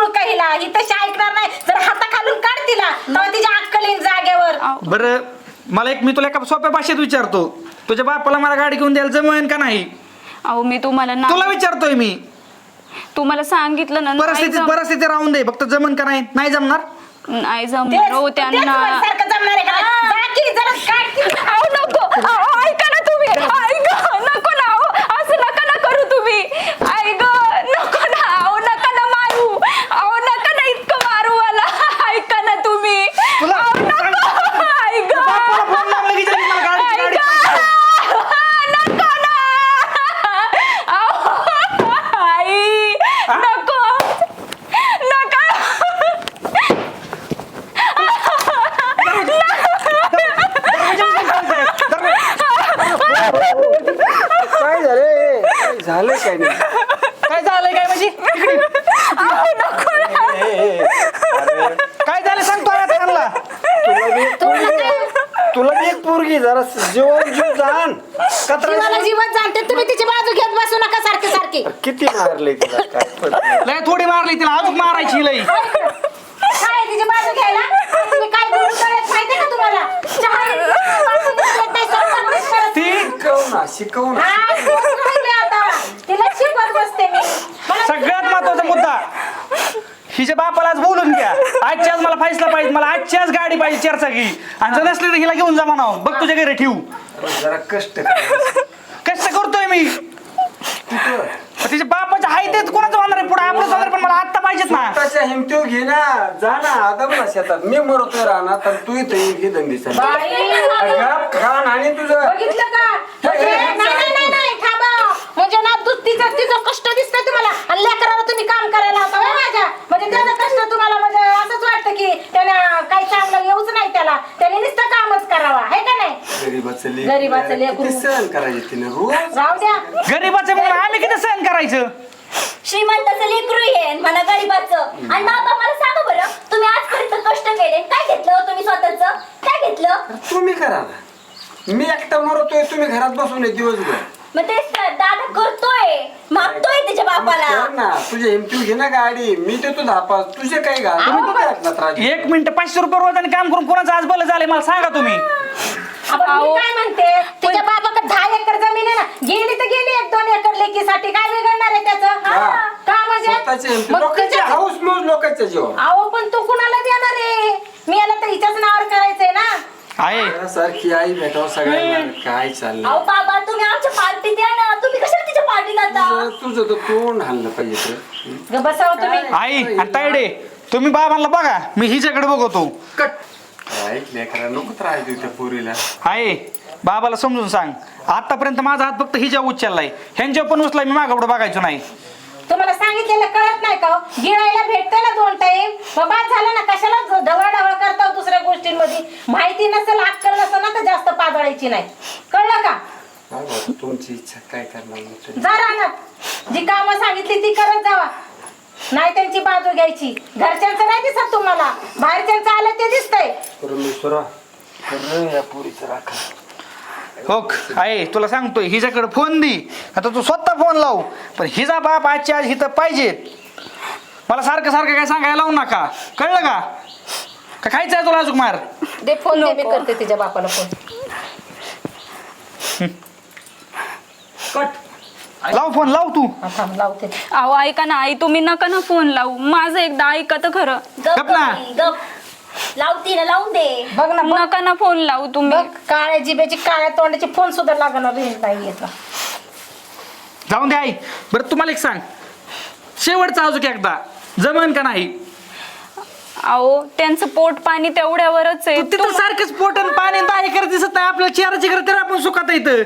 मूळ काहीला ही तशी ऐकणार नाही. जर हाताखालून काढ तिला तेव्हा तिच्या अक्कलीन जागेवर. बरं मला एक मी तुला एका सोप्या भाषेत विचारतो. तुझ्या बापाला मला गाडी घेऊन द्यायला जमेन का नाही? अहो मी तुम्हाला तुला ना विचारतोय मी. तुम्हाला सांगितलं ना नाही परिस्थिती जम- परिस्थिती राहून दे फक्त जमन का नाही? नाही जमणार? नाही जमणार हो त्यांना सारखं जमणार आहे का नाही? जा की, जरा काढ की. अहो नको. अहो, ऐका ना तुम्ही. ऐका नको ना अहो, असं नका ना करू तुम्ही ऐक नको ना अहो नका ना मारू अहो नका ना इतकं मारू मला ऐका ना तुम्ही तुला- अहो, नको. ऐक बापाला फोन लावला की जरी मला गाडीची गाडी ऐका. नको ना अहो, आई नको नका काय झालं काय झालं काय नाही काय झालंय काय म्हणजे इकडे. ए, ए, ए, अरे, काय झालं सांगतो आता त्यांना तुला बी एक पोरगी- तुला बी एक पोरगी जरा जीव जीव जाण जीवाला कचरा जीवन जाणते तुम्ही तिची बाजू घेत बसू नका सारखे सारखे. किती मारले तिला काय लय थोडी मारली तिला अजून मारायची लई. काय तिची बाजू घ्यायला? तुम्ही काय बोलू करत माहिती का तुम्हाला? चहा बाजू घेत नाही, स्वतः कोणीच करत ती शिकव ना शिकव ना. हा, तेच राहिले आता. तिला शिकवत बसते मी. मला सगळ्यात महत्त्वाचा मुद्दा. हिच्या बापाला आज बोलून घ्या. आजची आज मला फैसला पाहिजे मला आजची आज गाडी पाहिजे चारचाकी आणि जर नसली तर हिला घेऊन जा म्हणावं. बघ तुझ्या घरी ठेवू. जरा कष्ट. कष्ट करतोय मी? तिच्या बापाच्या हाय ते कोणाचं होणार आहे? पुढे आपलं होणार पण मला आत्ता पाहिजेत ना. स्वतःच्या हिमतीव घे ना. जा ना आदम ना शेतात. मी मरतोय राहणार तर तू इथे येईल घे धंदी बाई. खान आणि तुझं. बघितलं का? म्हणजे नाही नाही नाही नाही थांबा. म्हणजे ना तू तिचं तिचं कष्ट दिसतंय तुम्हाला. आणि लेकराला तुम्ही काम करायला होता होय माझ्या. म्हणजे त्याचं कष्ट तुम्हाला म्हणजे असंच वाटतं की त्याला काही चांगलं येऊच नाही त्याला. त्याने नुसतं कामच करावा. आहे का नाही? गरीबाचं लेक गरीबाचं लेकरू. किती सहन करायचे तिने रोज? राहू द्या. गरीबाचं म्हणून आम्ही किती सहन करायचं? श्रीमंताचं लेकरू आहे आणि मला गरीबाचं. आणि बाबा मला सांगा बरं तुम्ही आजपर्यंत कष्ट केले. काय घेतलं हो तुम्ही स्वतःच? काय घेतलं? तुम्ही करा ना. मी एकटा मरतोय तुम्ही घरात बसून आहे दिवसभर. मग तेच तर दादा करतोय. मागतोय त्याच्या बापाला. कर ना. तुझे हिमतीव घे ना गाडी. मी देतो धापा तुझे काय घाल? तुम्ही? एक मिनिट पाचशे रुपये रोजाने काम करून कोणाचं आज बल झालंय मला सांगा तुम्ही. आपण मी अहो. काय म्हणते? तिच्या बाबाकडे दहा एकर जमीन आहे ना. गेली तर गेली एक दोन एकर लेकीसाठी. काय बिघडणार आहे त्याचं? हा. का म्हणजे? मग लोकांचे तिच्या- हाऊस मौज लोकांच्या जीव अहो पण तू कुणाला देणार आहे? मी याला तर हिच्याच नावावर करायचंय. आहे सारखी आई भेटावं सगळ्यांना. काय चाललंय? अहो बाबा तुम्ही आमच्या पार्टीत या ना. तुम्ही कशाला तिच्या पार्टीत आता? तुझं- तुझं तर तोंड हल्लं पाहिजे तर. ग बसावं तुम्ही. आई आणि तायडे तुम्ही बाबांना बघा. मी हिच्याकडे बघतो. कट. काय लेकरा नको त्रास देऊ त्या पोरीला. आहे बाबाला समजून सांग. आतापर्यंत माझा हात फक्त हिच्या उचललाय. ह्यांच्या पण उचलाय मी मागापुढे बघायचो नाही. तुम्हाला सांगितलेलं कळत नाही का? हो? गिळायला भेटतं ना दोन टाइम बाद झालं ना कशाला ढवळ ढवळ करता हो दुसऱ्या गोष्टींमध्ये माहिती नसेल अक्कल नसेल ना तर जास्त पाजळायची नाही. कळलं का? काय बाबा, तुमची इच्छा काय करणार मी तरी? जा जी कामं सांगितली ती करत जावा. नाही त्यांची बाजू घ्यायची. घरच्यांचं नाही दिसत तुम्हाला. बाहेरच्यांचं आलं ते दिसतंय. परमेश्वरा कर या पोरीचं राखा. हो आहे तुला सांगतोय हिच्याकडे फोन दी. आता तू स्वतः फोन लाव. पण हिचा बाप आजची आज हिथं पाहिजेत मला सारखं सारखं काय सांगायला लावू नका. कळलं का? का खायचं आहे तुला अजून मार? दे फोन दे मी करते तिच्या बापाला फोन. लाव फोन लाव तू. हा, थांब लावते. अहो ऐका ना आई तुम्ही नका ना फोन लावू. माझं एकदा ऐका तर खरं. गप गप ना. बाई, गप. लावती ना लावून दे. बघ ना बघ. नका ना फोन लावू तुम्ही. बघ काळ्या जिभेची काळ्या तोंडाची फोन सुद्धा लागणार नाही येत. जाऊन दे आई. बरं तुम्हाला एक सांग. शेवटचा अजून एकदा. जमन का नाही? अहो त्यांचं पोट पाणी तेवढ्यावरच आहे. तू तिथं सारखंच पोटन पाणी दाही करत दिसत नाही. आपल्या चेहऱ्याची करत तर आपण सुखात येतं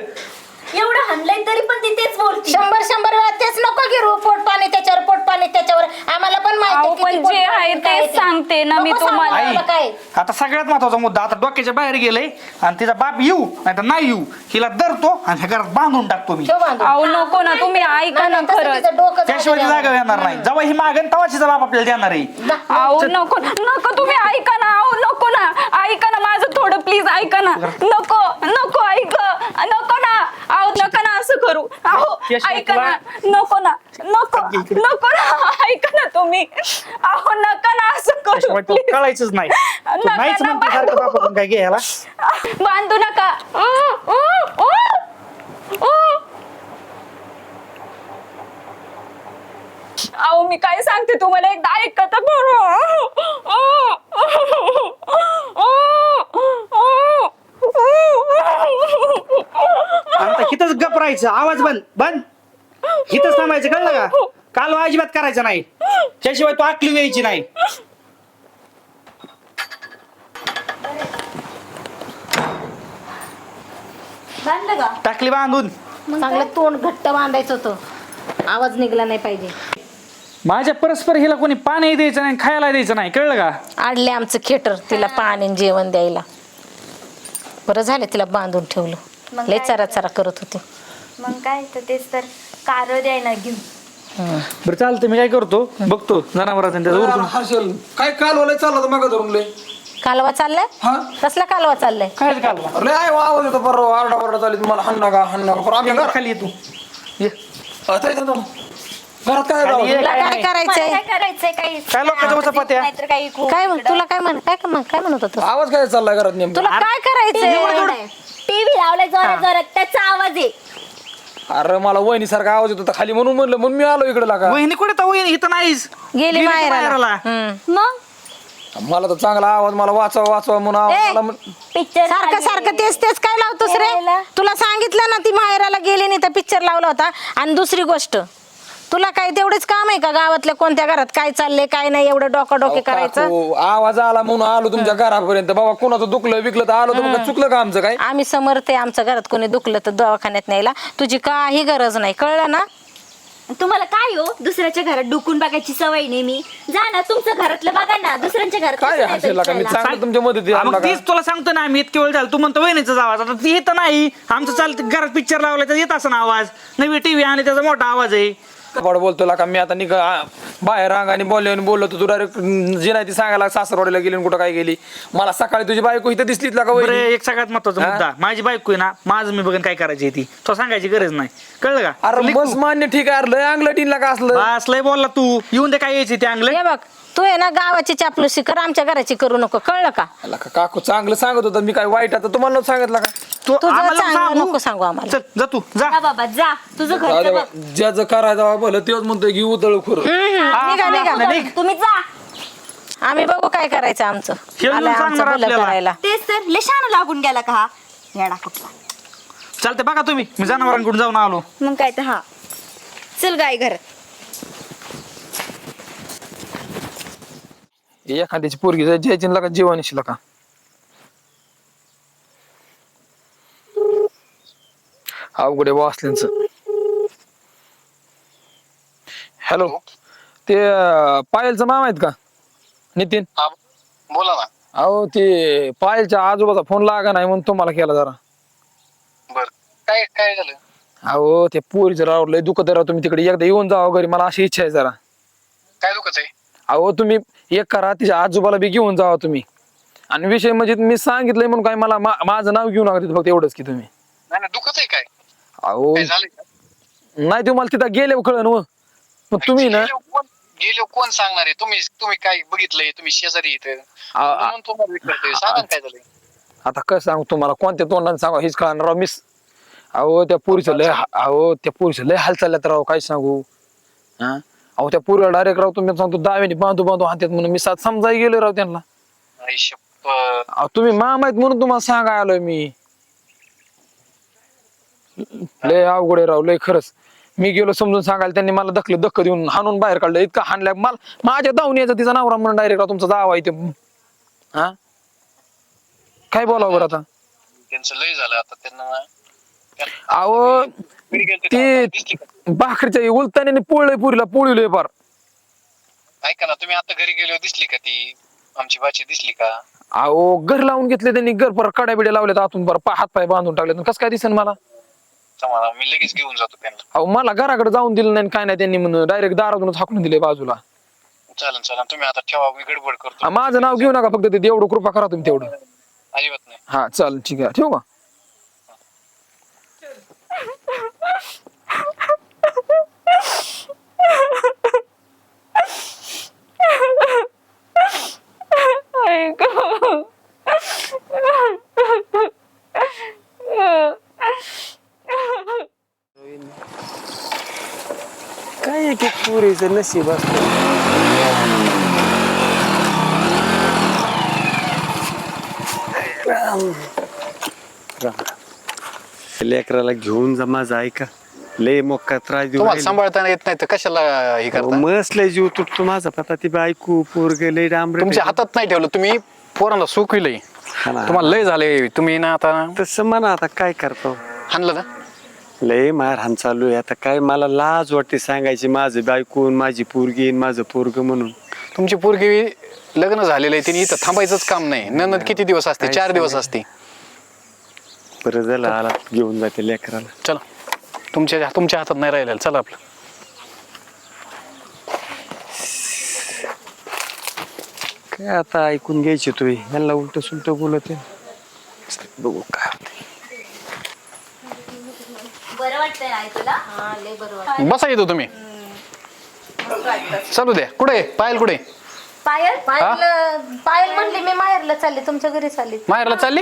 एवढं हाणलंय तरी पण ती तेच बोलती. शंभर शंभर वेळा तेच नको घेऊ. पोट पाणी त्याच्यावर पोट पाणी त्याच्यावर. आम्हाला पण माहिती अहो, पण जे आहे काय तेच ते. सांगते ना मी नको सांगू तुम्हाला. आई आम्हाला काय. आता सगळ्यात महत्त्वाचा मुद्दा आता डोक्याच्या बाहेर गेलंय आणि तिचा बाप येऊ नाही तर नाही येऊ. हिला धरतो आणि ह्या घरात बांधून टाकतो मी. ठेव बांधून. अहो नको ना तुम्ही ऐका ना नाही, तसं खरंच. तिचं डोकं त्याशिवाय ती जागा. येणार नाही. जेव्हा ही मागन तेव्हा तिचा बाप आपल्याला देणार आहे. अहो नको नको तुम्ही ऐका ना. अहो नको ना. ऐका ना माझं थोडं प्लीज ऐका ना. नको नको ऐक. नको ना. असं करू. अहो त्याशिवाय ऐका ना. नको ना. नको. नको ना. ऐका ना तुम्ही. अहो नका ना असं करू please. कळायचंच नाही. तू नका नाहीच ना म्हणते सारखं बांधू. बापाकडून काय घ्यायला? बांधू नका. अं. अहो मी काय सांगते तुम्हाला? एकदा ऐकत आता हिथंच गप राहायचं. आवाज बंद. बंद. हिथंच थांबायचं. कळलं का? काल अजिबात करायचं नाही. त्याशिवाय तू आकली यायची नाही. बांधलं का? टाकली बांधून. चांगलं तोंड घट्ट बांधायचं होतं. आवाज निघला नाही पाहिजे. माझ्या परस्पर हिला कोणी पाणी द्यायचं नाही खायला द्यायचं नाही. कळलं का? आडले आमचं खेटर तिला पाणी आणि जेवण द्यायला. बरं झालं तिला बांधून ठेवलं. मग लय काय? चरा चरा करत होती. मग काय तर तेच तर कार द्यायला घेऊन. बरं चालतं मी काय करतो? बघतो जनावरांचं त्याचं उरकून. हर्षल काय काल ओलाय चालला मग धरून लय? कालवा चाललाय? हा? कसला कालवा चाललाय? काय कालवा? आहे आवाज येतो बरोबर आरडा बरडा चालली तुम्हाला बरं आमच्या घर खाली ये तू ये. आता येतं ना. घरात काय जावं? तुला काय. मला करायचंय? काय करायचंय? काही काय लोकांच्या वचपात्या? नाहीतर काही खूप काय म्हण? तुला काय म्हण? काय म्हण? काय म्हणत होत आवाज काय चाललाय घरात नेमका? तुला काय करायचंय? टीव्ही लावलाय जोरात जोरात त्याचा आवाज आहे. अरे मला वहिनी सारखा आवाज येतो खाली म्हणून म्हणलं म्हणून मी आलो इकडे लागा. वहिनी कुठे तर वहिनी इथं नाहीच गेली माहेराला. हम्म. मग? मला तर चांगला आवाज मला वाचवा वाचवा म्हणून आवाज मला म्हण- पिक्चर सारखं सारखं तेच तेच काय लावतोस रे? यायला. तुला सांगितलं ना ती माहेराला गेली नाही तर पिक्चर लावला होता. आणि दुसरी गोष्ट तुला काय तेवढेच काम आहे का गावातल्या कोणत्या घरात? काय चाललंय काय नाही एवढं डोकं डोके करायचं? काकू, आवाज आला म्हणून आलो तुमच्या घरापर्यंत. बाबा कोणाचं दुखलं विकलं तर आलो तर मग चुकलं का आमचं काय? आम्ही समर्थ आहे आमच्या घरात कोणी दुखलं तर दवाखान्यात न्यायला. तुझी काही गरज नाही. कळलं ना? तुम्हाला काय हो? दुसऱ्याच्या घरात डुकून बघायची सवय नाही मी. जा ना तुमचं घरातलं बघा ना. दुसऱ्यांच्या घरात काय कसं हसेल का? मी जायचं चांगलं तुमच्या हा, मग का? तीच तुला सांगतो ना आम्ही इतके वेळ झालं. तू म्हणतो वहिनीचा आवाज. आता ती इथं नाही. आमचं चालतं घरात पिक्चर लावला तर येत असं ना आवाज. नवी टीव्ही आणि त्याचा मोठा आवाज आहे. बड बोलतो का मी आता निघ बाहेर अंगाने बोलले आणि बोललो तू डायरेक्ट जी नाही ती सांगायला सासरवाडीला गेली आणि कुठं काय गेली. मला सकाळी तुझी बायको इथं दिसलीत का बरं वहिनी? एक सगळ्यात महत्त्वाचा? मुद्दा. माझी बायको आहे ना माझं मी बघन काय करायची ती. तो सांगायची गरज नाही. कळलं का? अरे बस मान्य ठीक आहे. अरे लय अंगलं टीनला का असलं. बस लय बोलला तू. येऊन दे काय यायची ते अंगले हे बघ तू आहे ना गावाची चापलूसी कर आमच्या घराची करू नको कळलं का? काकू चांगलं सांगत होता मी काय वाईट आता तुम्हाला नव्हतं सांगितलं का? तू तुझं आम्हाला चांगलं नको सांगू आम्हाला. चल जा तू जा. जा बाबा जा. तुझं घरचं बघ. बा. ज्याचं करायचं भलं तेच म्हणतोय की उतळ खुर. हम्म, निघा निघा. नाही, निघ. तुम्ही जा. आम्ही बघू काय करायचं आमचं. येऊन आलंय आमचं सांगणार भलं आपल्याला. करायला. तेच तर लेशान लागून गेला का हा? येडा कुठला चालते बघा तुम्ही. मी जनावरांकडून जाऊन आलो. मग काय तर हा. चल गाय घरात. एखाद्याची पोरगी जायची जायची का जीवानीशी का? अवघड आहे वासल्यांच हॅलो ते अं, पायलचं नाव आहेत का? नितीन? हा, बोला ना. अहो ते पायलच्या आजोबाचा फोन लागा नाही म्हणून तुम्हाला केला जरा. बर. काय काय झालं? अहो ते पोरीचं राव लय दुखत आहे राव. तुम्ही तिकडे एकदा येऊन जावं घरी. मला अशी इच्छा आहे जरा. काय दुखत आहे? अहो तुम्ही एक करा तिच्या आजोबाला बी घेऊन जावा तुम्ही. आणि विषय म्हणजे मी सांगितलंय म्हणून काय मला मा- माझं नाव घेऊ नका तिथं फक्त एवढंच की तुम्ही. नाही नाही दुखत आहे काय? अहो. काय का? नाही तुम्हाला तिथं गेले कळण व मग तुम्ही ना गेलो कोण गेलो कोण सांगणार आहे? तुम्ही तुम्ही काय बघितलंय? तुम्ही शेजारी इथे. आ- आ- म्हणून तुम्हाला विचारतोय. सांगा ना काय झालंय? आता कसं सांगू तुम्हाला? कोणत्या तोंडाने सांगा? हेच कळणार राव मिस अहो त्या पुरीचं लय हा- अहो त्या पुरीचं लय हाल चालल्यात राव काय सांगू? हा? अहो त्या पुरीला डायरेक्ट राव तुम्ही सांगतो दावेने बांधू बांधू हातात म्हणून मी सात समजाय गेलो राव त्यांना. आई शप्पथ. अहो, तुम्ही मामा आहेत म्हणून तुम्हाला सांगाय आलोय मी. लय अवघड आहे राव लय खरंच. मी गेलो समजून सांगायला त्यांनी मला दखल दक्क देऊन हाणून बाहेर काढलं. इतका हाणल्या मला माझ्या दावून यायचा तिचा नवरा म्हणून डायरेक्ट राव तुमचा जावा इथे. हा? काय बोलावं बरं आता? त्यांचं लय झालं आता त्यांना त्यांना- अहो घरी गेलते ते तेव्हा दिसली का? भाकरीच्या उलताने पोळले पुरीला पोळीले फार. ऐका ना तुम्ही आता घरी गेलो दिसली का ती? आमची बाची दिसली का? अहो घर लावून घेतले त्यांनी घर पर कड्या बिड्या लावल्यात आतून बरं हात पाय बांधून टाकले कसं काय दिसेल मला? मी लगेच घेऊन जातो त्यांना. अहो मला घराकडे जाऊन दिलं नाही काय नाही त्यांनी म्हणून. डायरेक्ट दारातूनच हाकून दिले बाजूला. चालन चालन तुम्ही आता ठेवा मी गडबड करतो. माझं नाव घेऊ नका फक्त ते एवढं कृपा करा तुम्ही तेवढं. अजिबात नाही. हा चाल ठीक आहे. ठेवू का? पुरीचं नशीब असतं. राम. राम लेकराला घेऊन जा माझा ऐका. लय मोका त्रास देऊ तुम्हाला राहिले. सांभाळताना येत नाही तर कशाला हे करता? मस्त लय जीव तुटतो माझा. पता ती बायको पोरग लय डांबर तुमच्या हातात नाही ठेवलं. तुम्ही पोरांना सुखविलंय. तुम्हाला लय झाले तुम्ही ना आता तसं म्हणा आता काय करतो हाणलं ना? लय मारहाण चालू आहे. आता काय मला लाज वाटते सांगायची माझं बायकून माझी पोरगी आणि माझं पोरग म्हणून. तुमची पोरगी लग्न झालेलं आहे तिने इथं थांबायचंच काम नाही. नंतर किती दिवस असते? चार दिवस? असते. बरं झालं आला घेऊन जाते लेकराला. चला. तुमच्या तुमच्या हातात नाही राहिलेलं. चला आपलं. काय आता ऐकून घ्यायचे तू? यांना उलट सुलट बोलत आहे. बघू काय होतंय. बसा येतो तुम्ही. चालू द्या कुठे पायल कुठे पायल? पायल पायल म्हणली मी माहेरला चालले तुमच्या घरी चालली माहेरला चालली?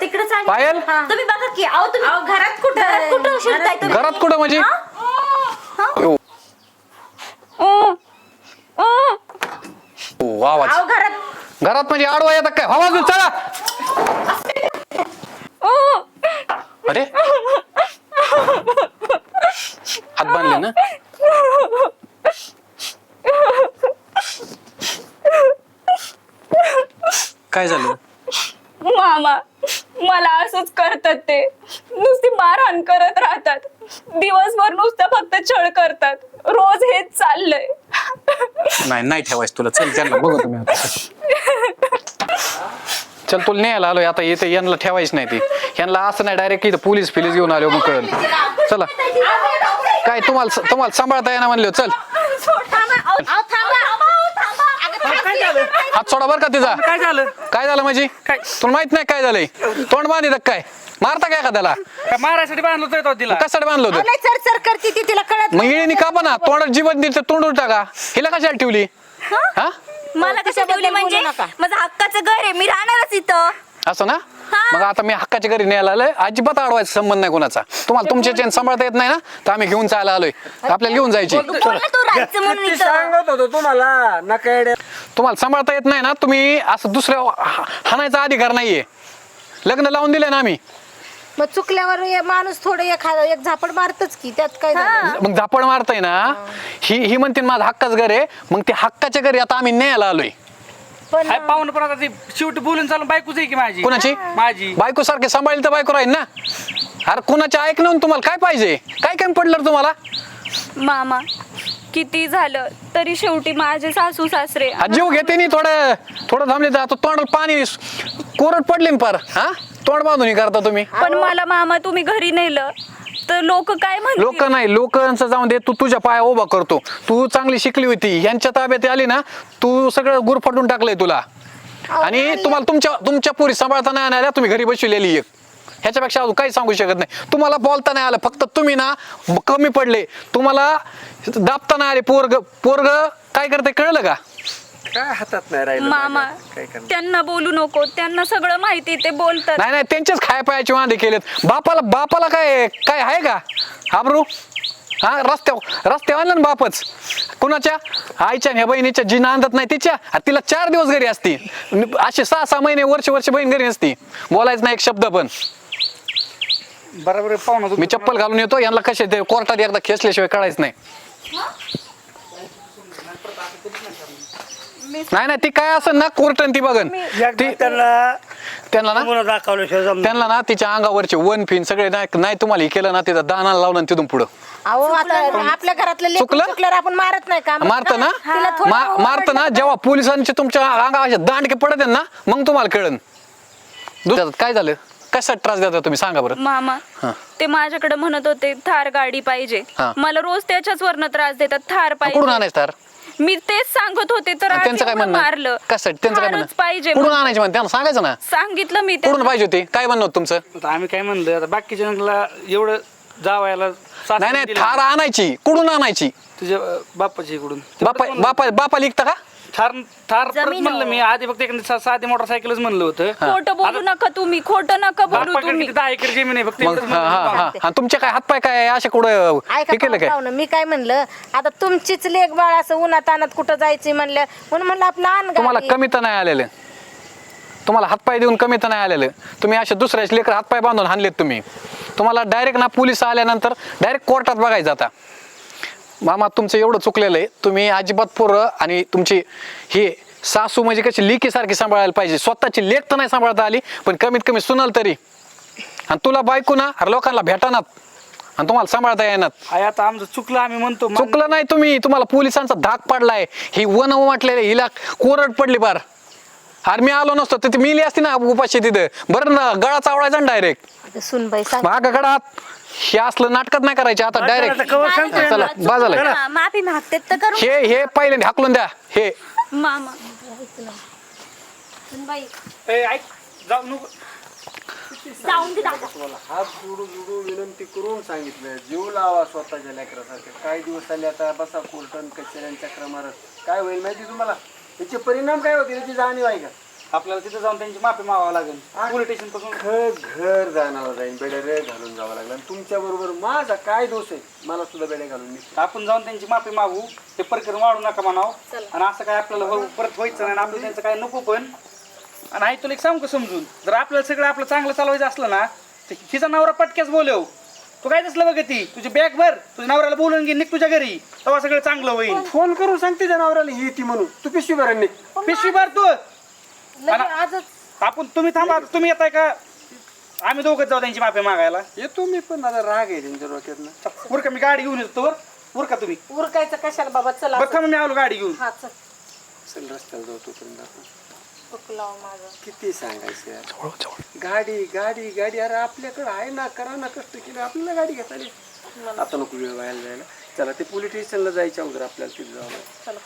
तिकडे चाल पायल? तुम्ही बघा की अहो तुम्ही घरात कुठं? घरात कुठं शिरताय तुम्ही? घरात कुठं म्हणजे? ओ, ओ, आवाज. अहो घरात घरात म्हणजे आडवा येतात काय? आवाज चला अरे हात बांधले ना काय झालं मामा मला असंच करतात ते नुसती मारहाण करत राहतात दिवसभर नुसतं फक्त छळ करतात रोज हेच चाललंय नाही नाही ठेवायचं तुला. चल त्यांना बघतो मी आता. चल तुला न्यायला आलोय. आता येते यांना ठेवायच नाही ती. यांना असं नाही डायरेक्ट इथं पोलीस फिलीस घेऊन आलो मग कळलं. चला. काय तुम्हाला तुम्हाला सांभाळता येणार म्हणलं. चल. हात सोडा बरं का तिचा. काय झालं? काय झालं म्हणजे काय? तुला माहीत नाही काय झालंय. तोंड बांधित काय? मारता काय का त्याला काय मारायसाठी बांधलं होतं तो तिला कशासाठी बांधलं होतं? लय करते ती तिला कळत मग हिने कापा ना तोंडात जीवन दिलं तर तोंड टाका हिला कशाला ठेवली? हा? मला कसं ठेवली म्हणजे. माझं हक्काचं घर आहे मी राहणारच इथं. असं ना? मग आता मी हक्काच्या घरी न्यायला आलोय. अजिबात अडवायचा संबंध नाही कोणाचा. तुम्हाला तुमच्या चेन सांभाळता येत नाही ना? तर आम्ही घेऊन जायला आलोय. आपल्याला घेऊन जायची. तू बोल ना तू राहायचं म्हणून किती इथं. सांगत होतो तुम्हाला. नका येड्या. तुम्हाला सांभाळता येत नाही ना? तुम्ही असं दुसऱ्या हा- हाणायचा अधिकार नाहीये. लग्न लावून दिले ना आम्ही. मग चुकल्यावर हे माणूस थोडं एखादं एक झापड मारतच की त्यात काय झालं? मग झापड मारताय ना? ही ही म्हणते ना माझा हक्काच घर आहे. मग ते हक्काच्या घरी आता आम्ही न्यायला आलोय. पण हाय पाहुणं पण आता ती शेवटी बोलून चालून बायकोच आहे की माझी? कुणाची? माझी. बायको सारखे सांभाळली तर बायको राहील ना? अरे कुणाच्या ऐकणं तुम्हाला काय पाहिजे? काय काय पडलं रे तुम्हाला? मामा किती झालं तरी शेवटी माझे सासू सासरे. हा, जीव घेते नी थोडं थोडं थांबले तर आता तोंडाला पाणी कोरड पडले ना पार हा? तोंड बांधून हे करता तुम्ही. पण मला मामा तुम्ही घरी नेलं. तर लोक काय लोक नाही लोकांचं जाऊन दे तू तुझ्या पाया उभा करतो तू. चांगली शिकली होती यांच्या ताब्यात आली ना तू सगळं गुर फाटून टाकलंय तुला. आणि तुम्हाला तुमच्या तुमच्या पुरी सांभाळता नाही आणायला तुम्ही घरी बसविलेली एक. ह्याच्यापेक्षा अजून काही सांगू शकत नाही. तुम्हाला बोलता नाही आलं फक्त तुम्ही ना कमी पडले. तुम्हाला दाबता नाही आले पोरग पोरग काय करते कळलं का? काय हातात नाही राहिलं मामा माझ्या. काय करणार? त्यांना बोलू नको त्यांना सगळं माहिती ते बोलतात. नाही नाही त्यांचेच खाय पायाचे वांदे केलेत. बापाला बापाला काय काय आहे का? आबरू हा रस्त्यावर रस्त्यावर आणलं ना बापच. कुणाच्या? आईच्या आणि ह्या बहिणीच्या जी नांदत नाही तिच्या? तिला चार दिवस घरी असती. असे सहा सहा महिने वर्ष वर्ष बहीण घरी असती बोलायचं नाही एक शब्द पण. बरोबर पाहुणा मी चप्पल घालून येतो यांना कसे ते कोर्टात एकदा खेचल्याशिवाय कळायचं नाही. नाही नाही ती काय असं ना कोर्ट ती बघन. ती त्यांना त्यांना ना? नमुना दाखवल्याशिवाय जमणार त्यांना ना तिच्या अंगावरचे वन फिन सगळे नाही नाही तुम्हाला हे केलं ना तिथं दाना लावलं आणि तिथून पुढं. अहो आता आपल्या घरातलं लेकरं चुकलं? चुकल्यावर आपण मारत नाही का? मारत ना? तिला थोडं मा- मारत ना? जेव्हा पोलिसांचे तुमच्या अंगावर दांडके पडत आहेत ना मग तुम्हाला कळन. दुसऱ्यात काय झालं? कसा त्रास देता तुम्ही? सांगा बरं. मामा हा. ते माझ्याकडे म्हणत होते थार गाडी पाहिजे. हा. मला रोज त्याच्याच वरनं त्रास देतात थार कुठून पाहिजे. आणायचं तर मी तेच सांगत होते तर आज त्यांचं काय एवढं म्हणणं? मारलं. कशासाठी त्यांचं काय म्हणणं? पाहिजे कुठून म्हणून. आणायचे म्हणते? त्यांना सांगायचं ना. सांगितलं मी कुठून त्यांना. पाहिजे होती? काय म्हणणं होतं तुमचं? आता आम्ही काय म्हणलं आता बाकीच्या एवढं जावायला नाही नाही दिलं. थार आणायची. कुठून आणायची? तुझ्या अं, बापाच्या इकडून. बापा बापा बापा लिखता का? थार थार परत जमीन म्हणलं हो. मी आधी फक्त एक सा- साधी मोटरसायकलच म्हणलं होतं. खोटं बोलू नका तुम्ही खोटं नका बोलू बापाकडे तुम्ही. किती दहा एकर जमीन आहे फक्त मग एवढंच हा हा म्हणलं. हा. आणि तुमचे काय हातपाय काय असे कुठं हे केलं काय? मी काय म्हणलं आता तुमचीच लेख बाळ असं उन्हात आणत कुठं जायची म्हणलं म्हणून म्हणलं आपलं आण तुम्हाला गाडी. कमी तर नाही आलेलं. तुम्हाला हातपाय देऊन कमी तर नाही आलेलं. तुम्ही असे दुसऱ्याचे लेकर हातपाय बांधून हाणलेत तुम्ही. तुम्हाला डायरेक्ट ना पोलीस आल्यानंतर डायरेक्ट कोर्टात बघायचं आता. मामा तुमचं एवढं चुकलेलं आहे. तुम्ही अजिबात पोरं आणि तुमची हे सासू म्हणजे कशी लेकी सारखी सांभाळायला पाहिजे. स्वतःची लेख तर नाही सांभाळता आली पण कमीत कमी सुनाल तरी. आणि तुला बायको ना अरे लोकांना भेटानात. आणि तुम्हाला सांभाळता येणार. आई आता आमचं चुकलं आम्ही म्हणतो चुकलं नाही तुम्ही. तुम्हाला पोलिसांचा धाक पडलाय. ही वन म्हटलेले हिला कोरड पडली बार. अरे मी आलो नसतो तर ती मिली असती ना उपाशी तिथं. बरं ना गळा चावडायचा ना डायरेक्ट आता सुनबाई सांग. माग गडात हे असलं नाटकच नाही करायचे आता डायरेक्ट चला बाजाला हा, माफी मागते तर करू. हे हे पहिले हाकलून द्या. हे. मामा सुनबाई ए, ऐक जाऊ नको. जाऊन दे दादा. हात जोडू जोडू विनंती करून सांगितलं जीव लावा स्वतःच्या लेकरासारखं. काय दिवस आले आता बसा कोर्टन कचेऱ्यांच्या क्रमारत काय होईल माहिती तुम्हाला? याचे परिणाम काय होतील याची जाणीव आहे का? आपल्याला तिथं जाऊन त्यांची माफी मागावं लागेल. पोलीस स्टेशनपासून. घर घर जाणार जाईन बेड्या घालून जावं लागलं. आणि तुमच्या बरोबर माझा काय दोष आहे? मला सुद्धा बेड्या घालून निघतो आपण जाऊन त्यांची माफी मागू. ते प्रकरण वाढू नका म्हणावं. आणि असं काय आपल्याला हो- परत व्हायचं नाही आणि आपल्याला त्यांचं काय नको पण. आणि आई तुला एक सांगू का समजून? जर आपल्याला सगळं आपलं चांगलं चालवायचं असलं ना तर हिचा नवरा पटक्याच बोलव. तू काय दिसलं बघ ती? तुझी बॅग भर. तुझ्या नवऱ्याला बोलून घे निघ तुझ्या घरी. तेव्हा सगळं चांगलं होईल. फोन करून सांगते जनावराला ही ती म्हणून. तू पिशवी भरा निघ. पिशवी भर तू. लगे आजच आपण तुम्ही थांबा तुम्ही येताय का? आम्ही दोघं जाऊ त्यांची माफी मागायला. येतो मी पण आता राग आहे त्यांच्या डोक्यात वर का मी गाडी घेऊन येतो वर. वर का तुम्ही. उरकायचं कशाला बाबा? चला बघ थांबा मी आलो गाडी घेऊन. हा चल. चल रस्त्याला जाऊ तोपर्यंत आपण. माझं. किती सांगायचं यार? गाडी गाडी गाडी. अरे आपल्याकडे आहे ना करा ना कष्ट केलं. आपल्याला गाडी घेता आली. आता नको वेळ व्हायला जायला. चला ते पोलीस स्टेशनला जायच्या अगोदर आपल्याला तिथे जावं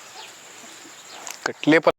कटले पण